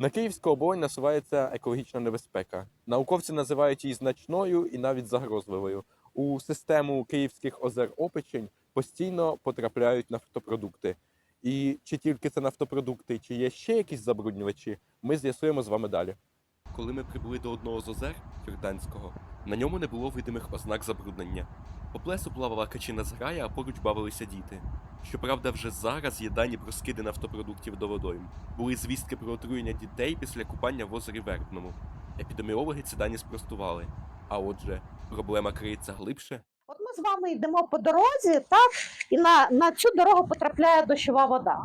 На Київську оболонь насувається екологічна небезпека. Науковці називають її значною і навіть загрозливою. У систему київських озер Опечень постійно потрапляють нафтопродукти. І чи тільки це нафтопродукти, чи є ще якісь забруднювачі, ми з'ясуємо з вами далі. Коли ми прибули до одного з озер Йорданського, на ньому не було видимих ознак забруднення. По плесу плавала качина зграя, а поруч бавилися діти. Щоправда, вже зараз є дані про скиди нафтопродуктів до водойм. Були звістки про отруєння дітей після купання в озері Вербному. Епідеміологи ці дані спростували. А отже, проблема криється глибше. Ми з вами йдемо по дорозі, так, і на, на цю дорогу потрапляє дощова вода.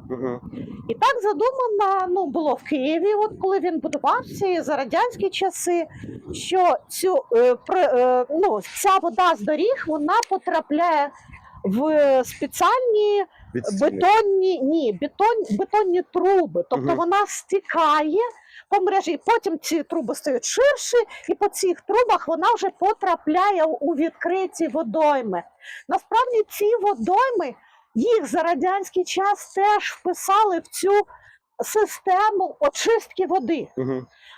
І так задумано ну, було в Києві, от коли він будувався і за радянські часи, що цю, е, при, е, ну, ця вода з доріг вона потрапляє в спеціальні бетонні, ні, бетон, бетонні труби. Тобто Мгм. вона стікає по мережі, потім ці труби стають ширші, і по цих трубах вона вже потрапляє у відкриті водойми. Насправді ці водойми їх за радянський час теж вписали в цю систему очистки води.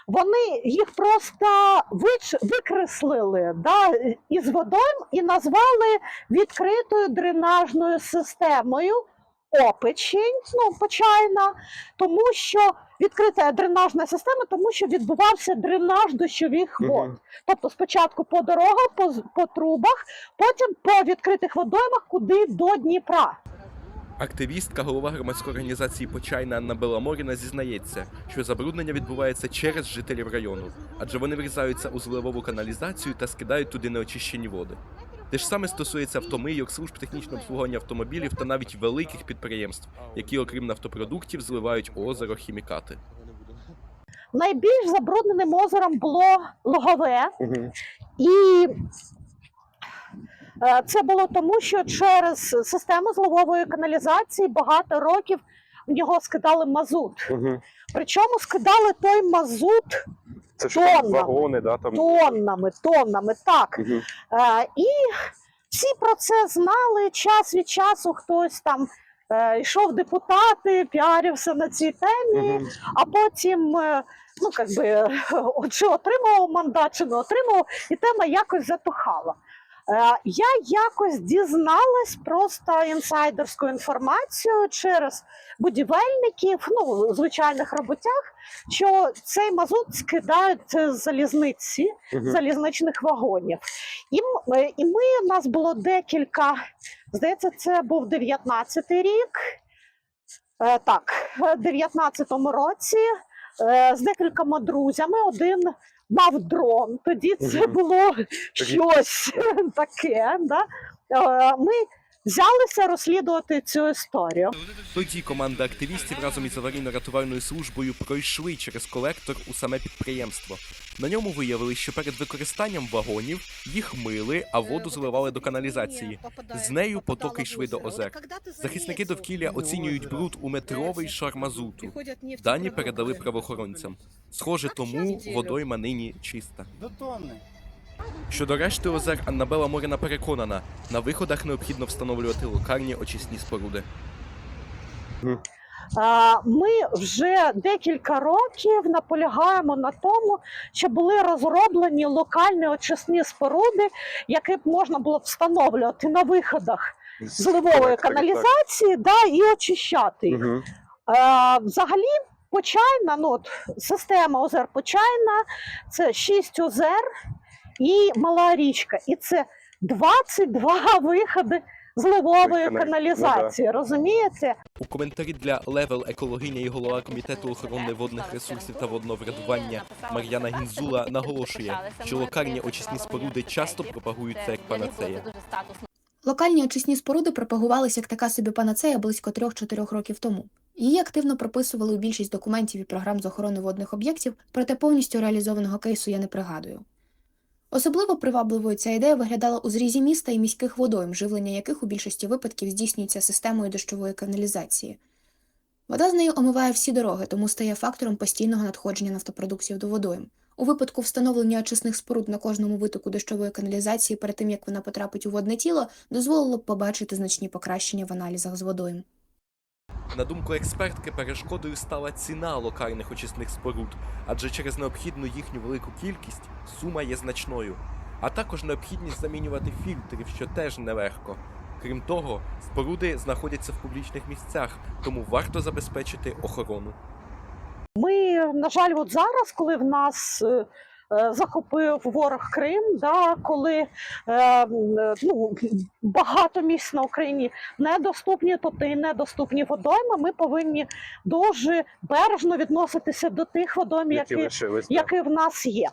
Вони їх просто вич... викреслили да, із водойм і назвали відкритою дренажною системою опечень, ну, почайна, тому що відкрита дренажна система, тому що відбувався дренаж дощових вод. Тобто спочатку по дорогах, по, з- по трубах, потім по відкритих водоймах, куди до Дніпра. Активістка, голова громадської організації Почайна Анна Беломоріна зізнається, що забруднення відбувається через жителів району, адже вони врізаються у зливову каналізацію та скидають туди неочищені води. Те ж саме стосується автомийок, служб технічного обслуговування автомобілів та навіть великих підприємств, які, окрім нафтопродуктів, зливають у озеро хімікати. Найбільш забрудненим озером було Логове, і е, це було тому, що через систему зливової каналізації багато років в нього скидали мазут. Причому скидали той мазут Це ж Тоннами. вагони, да, там. тоннами, тоннами. Так. Угу. Е, і всі про це знали. Час від часу хтось там е, йшов депутати, піарився на цій темі, Мгм. а потім. е, Ну, би, чи отримував мандат, чи не отримував, і тема якось затухала. Е, Я якось дізналась просто інсайдерську інформацію через будівельників, ну, звичайних роботяг, що цей мазут скидають з залізниці, Мгм. залізничних вагонів. І, е, і ми, у нас було декілька, здається, це був 19-й рік. Е, Так, в 19-му році з декількома друзями один мав дрон. Тоді це було щось таке. Да? Е, Ми взялися розслідувати цю історію. Тоді команда активістів разом із аварійно-рятувальною службою пройшли через колектор у саме підприємство. На ньому виявили, що перед використанням вагонів їх мили, а воду зливали до каналізації. З нею потоки йшли до озер. Захисники довкілля оцінюють бруд у метровий шар мазуту. Дані передали правоохоронцям. Схоже, тому водойма нині чиста. До тонни. Щодо решти озер, Аннабела Морина переконана, на виходах необхідно встановлювати локальні очисні споруди. Ми вже декілька років наполягаємо на тому, що були розроблені локальні очисні споруди, які б можна було встановлювати на виходах зливової так. каналізації да, і очищати їх. Взагалі, почайна, ну, от, система озер Почайна це 6 озер і мала річка. І це 22 виходи зливової Каналі- ну каналізації. Розумієте? У коментарі для Левел екологиня і голова комітету охорони водних ресурсів та водного врядування Мар'яна Гінзула наголошує, що локальні очисні споруди часто пропагуються як панацея. Локальні очисні споруди пропагувалися як така собі панацея близько 3-4 років тому. Її активно прописували у більшість документів і програм з охорони водних об'єктів, проте повністю реалізованого кейсу я не пригадую. Особливо привабливою ця ідея виглядала у зрізі міста і міських водойм, живлення яких у більшості випадків здійснюється системою дощової каналізації. Вода з нею омиває всі дороги, тому стає фактором постійного надходження нафтопродуктів до водойм. У випадку встановлення очисних споруд на кожному витоку дощової каналізації перед тим, як вона потрапить у водне тіло, дозволило б побачити значні покращення в аналізах з водойм. На думку експертки, перешкодою стала ціна локальних очисних споруд, адже через необхідну їхню велику кількість сума є значною, а також необхідність замінювати фільтрів, що теж нелегко. Крім того, споруди знаходяться в публічних місцях, тому варто забезпечити охорону. Ми, на жаль, от зараз, коли в нас е, захопив ворог Крим, да, коли е, е, ну, багато місць на Україні недоступні, тобто і недоступні водойми, ми повинні дуже бережно відноситися до тих водойм, які, лишились. які в нас є.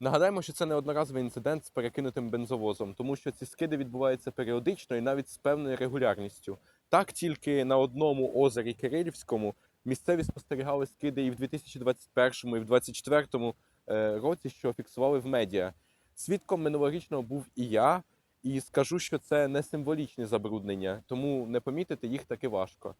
Нагадаємо, що це не одноразовий інцидент з перекинутим бензовозом, тому що ці скиди відбуваються періодично і навіть з певною регулярністю. Так тільки на одному озері Кирилівському місцеві спостерігали скиди і в 2021, і в 2024 е, році, що фіксували в медіа. Свідком минулорічного був і я, і скажу, що це не символічні забруднення, тому не помітити їх таки важко.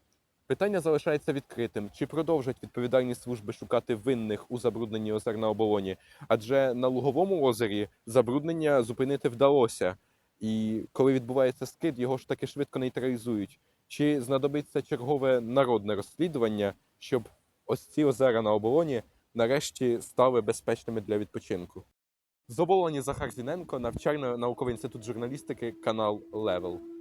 Питання залишається відкритим: чи продовжать відповідальні служби шукати винних у забрудненні озер на оболоні? Адже на Луговому озері забруднення зупинити вдалося, і коли відбувається скид, його ж таки швидко нейтралізують. Чи знадобиться чергове народне розслідування, щоб ось ці озера на оболоні нарешті стали безпечними для відпочинку? З оболоні Захар Зіненко, навчально-науковий інститут журналістики, канал Левел.